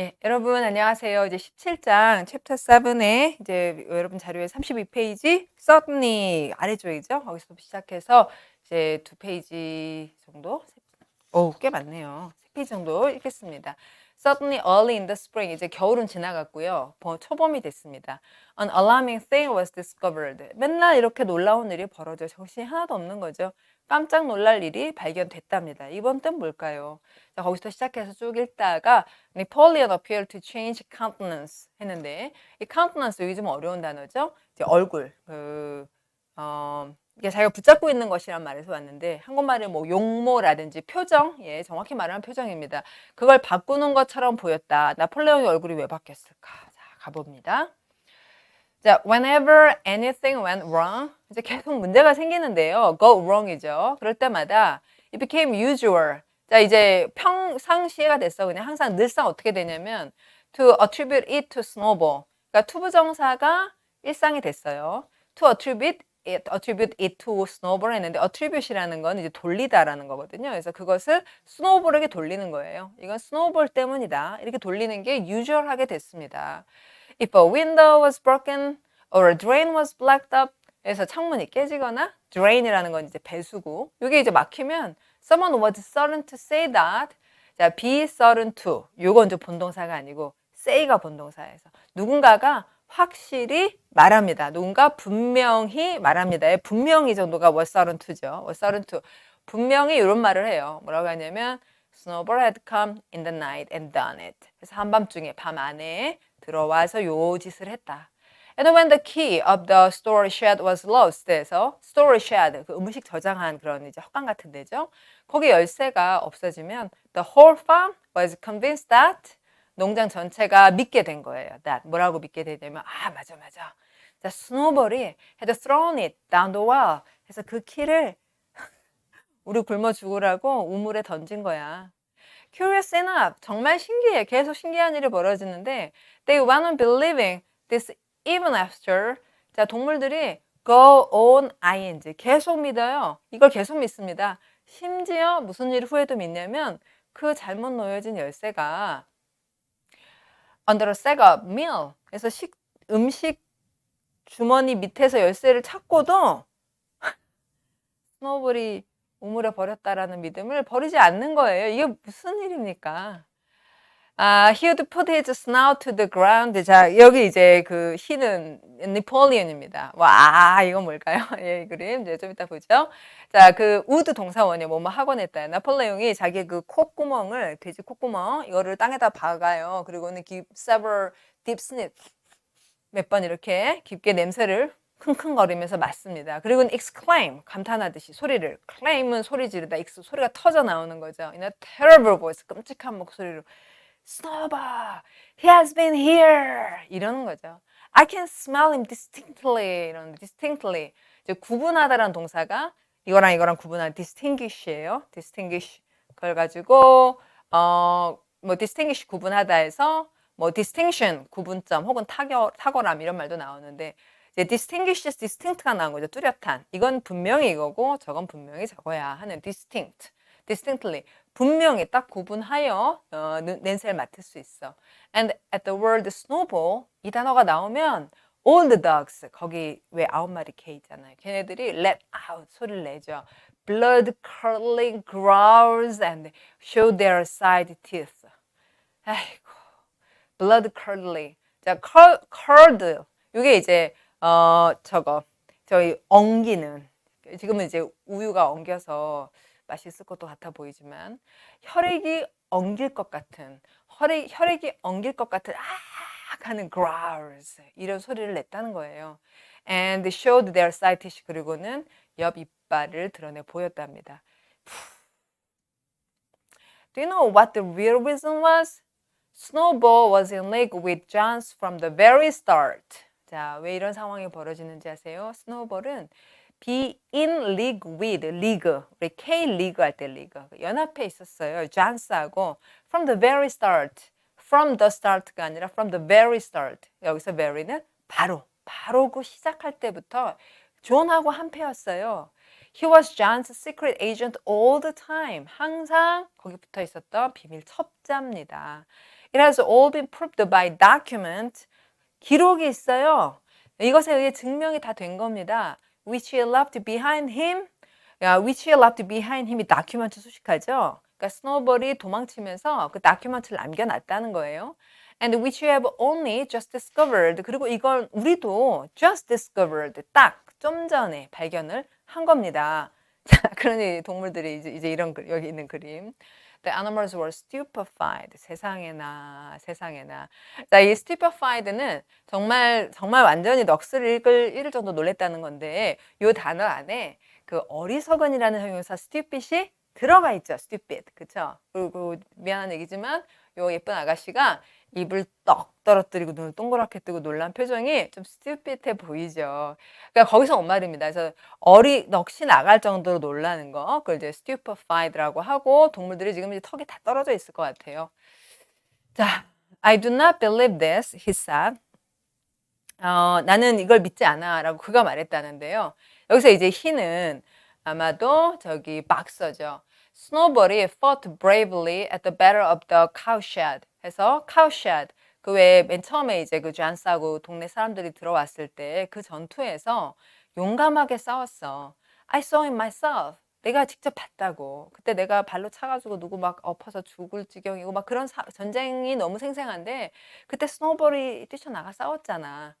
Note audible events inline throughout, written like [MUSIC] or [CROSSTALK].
예, 여러분 안녕하세요. 이제 17장 챕터 7에 이제 여러분 자료에 32페이지 suddenly 아래쪽이죠. 거기서 시작해서 이제 두 페이지 정도, 오, 꽤 많네요. 세 페이지 정도 읽겠습니다. Suddenly early in the spring 이제 겨울은 지나갔고요. 버- 초봄이 됐습니다. An alarming thing was discovered. 맨날 이렇게 놀라운 일이 벌어져 정신이 하나도 없는 거죠. 깜짝 놀랄 일이 발견됐답니다. 이번 뜻 뭘까요? 자, 거기서 시작해서 쭉 읽다가 Napoleon appeared to change countenance 했는데 이 countenance 여기 좀 어려운 단어죠. 이제 얼굴 그 어, 이게 자기가 붙잡고 있는 것이란 말에서 왔는데 한국말을 뭐 용모라든지 표정, 예, 정확히 말하면 표정입니다. 그걸 바꾸는 것처럼 보였다. 나폴레옹의 얼굴이 왜 바뀌었을까? 자, 가봅니다. 자, whenever anything went wrong, 이제 계속 문제가 생기는데요. go wrong이죠. 그럴 때마다 it became usual. 자, 이제 평상시가 됐어. 그냥 항상 늘상 어떻게 되냐면 to attribute it to snowball. 그러니까 투부정사가 일상이 됐어요. to attribute it, attribute it to snowball 했는데 attribute이라는 건 이제 돌리다라는 거거든요. 그래서 그것을 snowball에게 돌리는 거예요. 이건 snowball 때문이다. 이렇게 돌리는 게 usual하게 됐습니다. If a window was broken or a drain was blocked up, 그래서 창문이 깨지거나 drain이라는 건 이제 배수구. 이게 이제 막히면 someone was certain to say that. 자, be certain to. 요건 이제 본동사가 아니고 say가 본동사에서 누군가가 확실히 말합니다. 누군가 분명히 말합니다. 분명히 정도가 was certain to죠. was certain to. 분명히 이런 말을 해요. 뭐라고 하냐면 Snowball had come in the night and done it. 그래서 한밤중에 밤 안에 들어와서 요 짓을 했다. And when the key of the storage shed was lost, 해서 storage shed, 그 음식 저장한 그런 이제 헛간 같은 데죠. 거기 열쇠가 없어지면 the whole farm was convinced that 농장 전체가 믿게 된 거예요. that 뭐라고 믿게 되냐면 아 맞아 맞아. 자 스노볼이 had thrown it down the well. 그래서 그 키를 우리 굶어 죽으라고 우물에 던진 거야. Curious enough, 정말 신기해. 계속 신기한 일이 벌어지는데 they went on believing this even after. 자, 동물들이 go on ing 계속 믿어요. 이걸 계속 믿습니다. 심지어 무슨 일 후에도 믿냐면 그 잘못 놓여진 열쇠가 under a sack of meal. 그래서 식, 음식 주머니 밑에서 열쇠를 찾고도 [LAUGHS] 스노볼이 우물에 버렸다라는 믿음을 버리지 않는 거예요. 이게 무슨 일입니까? 아, he would put his snout to the ground. 자, 여기 이제 그 he는 네폴리언입니다. 와, 아, 이건 뭘까요? [LAUGHS] 예, 이 그림 이제 좀 이따 보죠. 자, 그 우드 동사원이 뭐뭐 하곤 했다. 나폴레옹이 자기 그 콧구멍을 돼지 콧구멍 이거를 땅에다 박아요. 그리고는 several deep sniff 몇 번 이렇게 깊게 냄새를 킁킁거리면서 맞습니다. 그리고 exclaim 감탄하듯이 소리를 claim은 소리 지르다 ex 소리가 터져 나오는 거죠. In a terrible voice 끔찍한 목소리로 Snowball, he has been here 이러는 거죠. I can smell him distinctly 이런 distinctly 이제 구분하다라는 동사가 이거랑 이거랑 구분하는 distinguish예요. distinguish 그걸 가지고 어뭐 distinguish 구분하다에서 뭐 distinction 구분점 혹은 타결 탁월함 이런 말도 나오는데 이제 distinguishes distinct가 나온 거죠. 뚜렷한. 이건 분명히 이거고 저건 분명히 저거야 하는 distinct. distinctly 분명히 딱 구분하여 어, 는- 냄새를 맡을 수 있어. And at the word snowball 이 단어가 나오면 all the dogs 거기 왜 아홉 마리 개 있잖아요. 걔네들이 let out 소리를 내죠. blood curdling growls and show their side teeth. 아이고 blood curdling. 자, cur, curd. 이게 이제 어 저거 저희 엉기는 지금은 이제 우유가 엉겨서 맛있을 것도 같아 보이지만 혈액이 엉길 것 같은 혈액 혈액이 엉길 것 같은 아 하는 growls 이런 소리를 냈다는 거예요. And showed their side teeth 그리고는 옆 이빨을 드러내 보였답니다. Do you know what the real reason was? Snowball was in league with Johns from the very start. 자, 왜 이런 상황이 벌어지는지 아세요? 스노볼은 be in league with league 우리 K 리그 할 때 리그 연합해 있었어요. 존스하고 from the very start, from the start가 아니라 from the very start. 여기서 very는 바로 바로 그 시작할 때부터 존하고 한패였어요. He was John's secret agent all the time. 항상 거기 붙어 있었던 비밀 첩자입니다. It has all been proved by document. 기록이 있어요. 이것에 의해 증명이 다 된 겁니다. Which he left behind him. 야, which he left behind him이 다큐멘트 수식하죠. 그러니까 스노볼이 도망치면서 그 다큐멘트를 남겨놨다는 거예요. And which you have only just discovered. 그리고 이걸 우리도 just discovered 딱 좀 전에 발견을 한 겁니다. [LAUGHS] 자, 그러니 동물들이 이제, 이제 이런 글, 여기 있는 그림. The animals were stupefied. 세상에나, 세상에나. 자, 이 stupefied는 정말, 정말 완전히 넋을 읽을, 정도 놀랬다는 건데, 요 단어 안에 그 어리석은이라는 형용사 stupid이 들어가 있죠. stupid. 그쵸? 그리고 미안한 얘기지만, 요 예쁜 아가씨가 입을 떡 떨어뜨리고 눈을 동그랗게 뜨고 놀란 표정이 좀 stupid해 보이죠. 그러니까 거기서 온 말입니다. 그래서 어리 넋이 나갈 정도로 놀라는 거, 그걸 이제 stupefied라고 하고 동물들이 지금 이제 턱이 다 떨어져 있을 것 같아요. 자, I do not believe this, he said. 어, 나는 이걸 믿지 않아라고 그가 말했다는데요. 여기서 이제 he는 아마도 저기 박서죠. 스노볼이 fought bravely at the battle of the cowshed 해서 cowshed 그 외에 맨 처음에 이제 그 존스하고 동네 사람들이 들어왔을 때 그 전투에서 용감하게 싸웠어. I saw it myself. 내가 직접 봤다고. 그때 내가 발로 차가지고 누구 막 엎어서 죽을 지경이고 막 그런 사- 전쟁이 너무 생생한데 그때 스노볼이 뛰쳐나가 싸웠잖아.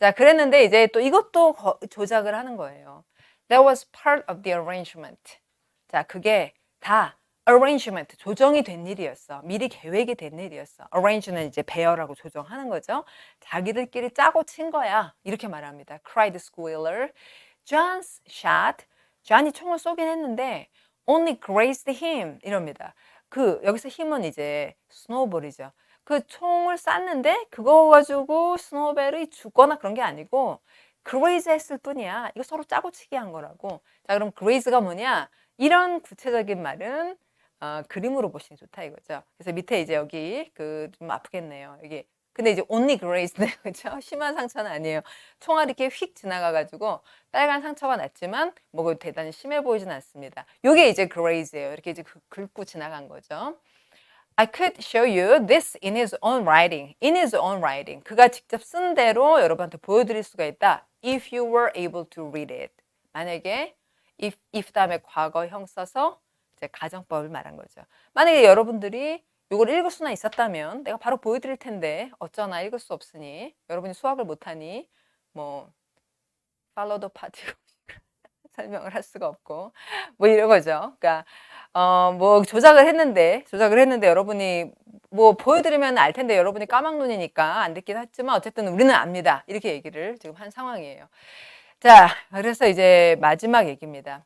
자, 그랬는데 이제 또 이것도 거- 조작을 하는 거예요. That was part of the arrangement. 자, 그게 다 arrangement, 조정이 된 일이었어. 미리 계획이 된 일이었어. arrange는 이제 배열하고 조정하는 거죠. 자기들끼리 짜고 친 거야. 이렇게 말합니다. cried Squealer. John's shot. 존이 총을 쏘긴 했는데 only grazed him 이럽니다. 그 여기서 힘은 이제 스노우볼이죠. 그 총을 쐈는데 그거 가지고 스노우벨이 죽거나 그런 게 아니고 그레이즈 했을 뿐이야. 이거 서로 짜고 치기 한 거라고. 자, 그럼 그레이즈가 뭐냐? 이런 구체적인 말은 어, 그림으로 보시는 좋다 이거죠. 그래서 밑에 이제 여기 그 좀 아프겠네요. 여기 근데 이제 only grazed [LAUGHS] 그렇죠? 심한 상처는 아니에요. 총알이 이렇게 휙 지나가가지고 빨간 상처가 났지만 뭐 대단히 심해 보이진 않습니다. 요게 이제 graze예요. 이렇게 이제 그- 긁고 지나간 거죠. I could show you this in his own writing. In his own writing. 그가 직접 쓴 대로 여러분한테 보여드릴 수가 있다. If you were able to read it. 만약에 if, if 다음에 과거형 써서 이제 가정법을 말한 거죠. 만약에 여러분들이 이걸 읽을 수나 있었다면 내가 바로 보여드릴 텐데 어쩌나 읽을 수 없으니 여러분이 수학을 못하니 뭐 follow the party [LAUGHS] 설명을 할 수가 없고 뭐 이런 거죠. 그러니까 어뭐 조작을 했는데 조작을 했는데 여러분이 뭐 보여드리면 알 텐데 여러분이 까막눈이니까 안 듣긴 했지만 어쨌든 우리는 압니다. 이렇게 얘기를 지금 한 상황이에요. 자, 그래서 이제 마지막 얘기입니다.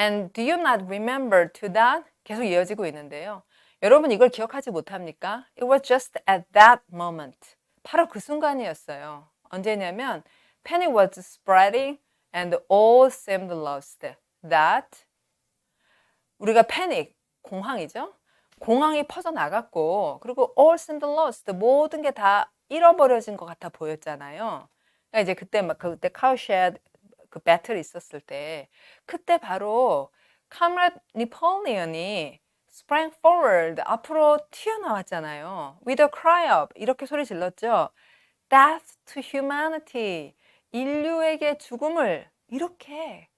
And do you not remember to that? 계속 이어지고 있는데요. 여러분 이걸 기억하지 못합니까? It was just at that moment. 바로 그 순간이었어요. 언제냐면 panic was spreading and all seemed lost. That 우리가 panic 공황이죠. 공황이 퍼져 나갔고 그리고 all seemed lost 모든 게 다 잃어버려진 것 같아 보였잖아요. 그러니까 이제 그때 막 그때 카우셰드 그 배틀이 있었을 때 그때 바로 카메라 니폴리언이 sprang forward 앞으로 튀어나왔잖아요. with a cry up 이렇게 소리 질렀죠. death to humanity 인류에게 죽음을 이렇게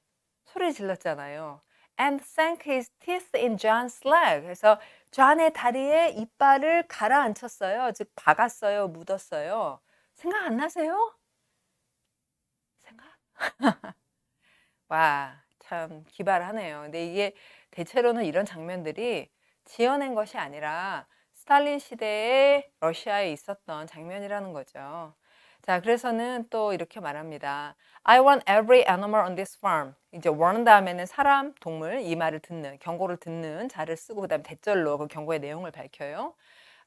소리 질렀잖아요. and sank his teeth in John's leg. 그래서 존의 다리에 이빨을 가라앉혔어요. 즉 박았어요, 묻었어요. 생각 안 나세요? [LAUGHS] 와, 참 기발하네요. 근데 이게 대체로는 이런 장면들이 지어낸 것이 아니라 스탈린 시대에 러시아에 있었던 장면이라는 거죠. 자, 그래서는 또 이렇게 말합니다. I want every animal on this farm. 이제 want 다음에는 사람, 동물 이 말을 듣는 경고를 듣는 자를 쓰고 그다음에 대절로 그 경고의 내용을 밝혀요.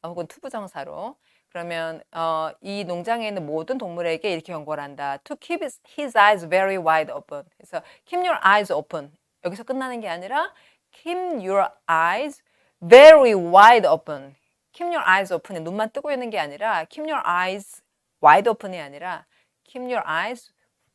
어, 혹은 투부정사로. 그러면 어, 이 농장에 있는 모든 동물에게 이렇게 경고를 한다. To keep his, his eyes very wide open. 그래서 keep your eyes open. 여기서 끝나는 게 아니라 keep your eyes very wide open. keep your eyes open에 눈만 뜨고 있는 게 아니라 keep your eyes wide open이 아니라 keep your eyes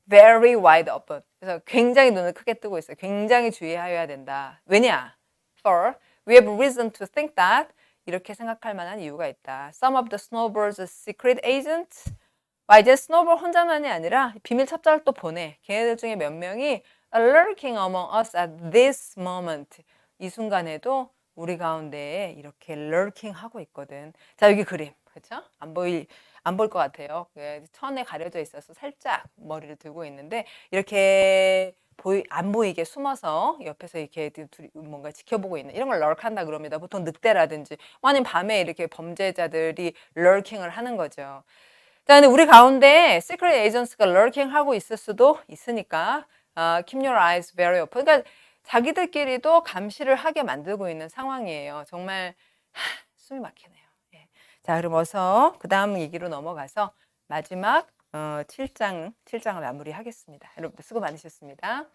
very wide open. 그래서 굉장히 눈을 크게 뜨고 있어요. 굉장히 주의하여야 된다. 왜냐? For we have reason to think that 이렇게 생각할 만한 이유가 있다. Some of the snowbirds' secret agents. 와 이제 스노볼 혼자만이 아니라 비밀 첩자를 또 보내. 걔네들 중에 몇 명이 lurking among us at this moment. 이 순간에도 우리 가운데에 이렇게 lurking 하고 있거든. 자 여기 그림, 그렇죠? 안 보일 안 볼 것 같아요. 예, 천에 가려져 있어서 살짝 머리를 들고 있는데 이렇게 보이 안 보이게 숨어서 옆에서 이렇게 뭔가 지켜보고 있는 이런 걸 lurk한다 그럽니다. 보통 늑대라든지 아니면 밤에 이렇게 범죄자들이 lurking을 하는 거죠. 자, 근데 우리 가운데 시크릿 에이전스가 lurking 하고 있을 수도 있으니까 아, keep your eyes very open. 그러니까 자기들끼리도 감시를 하게 만들고 있는 상황이에요. 정말 하, 숨이 막히네요. 예. 자, 그럼 어서 그 다음 얘기로 넘어가서 마지막 어, 7장, 7장을 마무리하겠습니다. 여러분들 수고 많으셨습니다.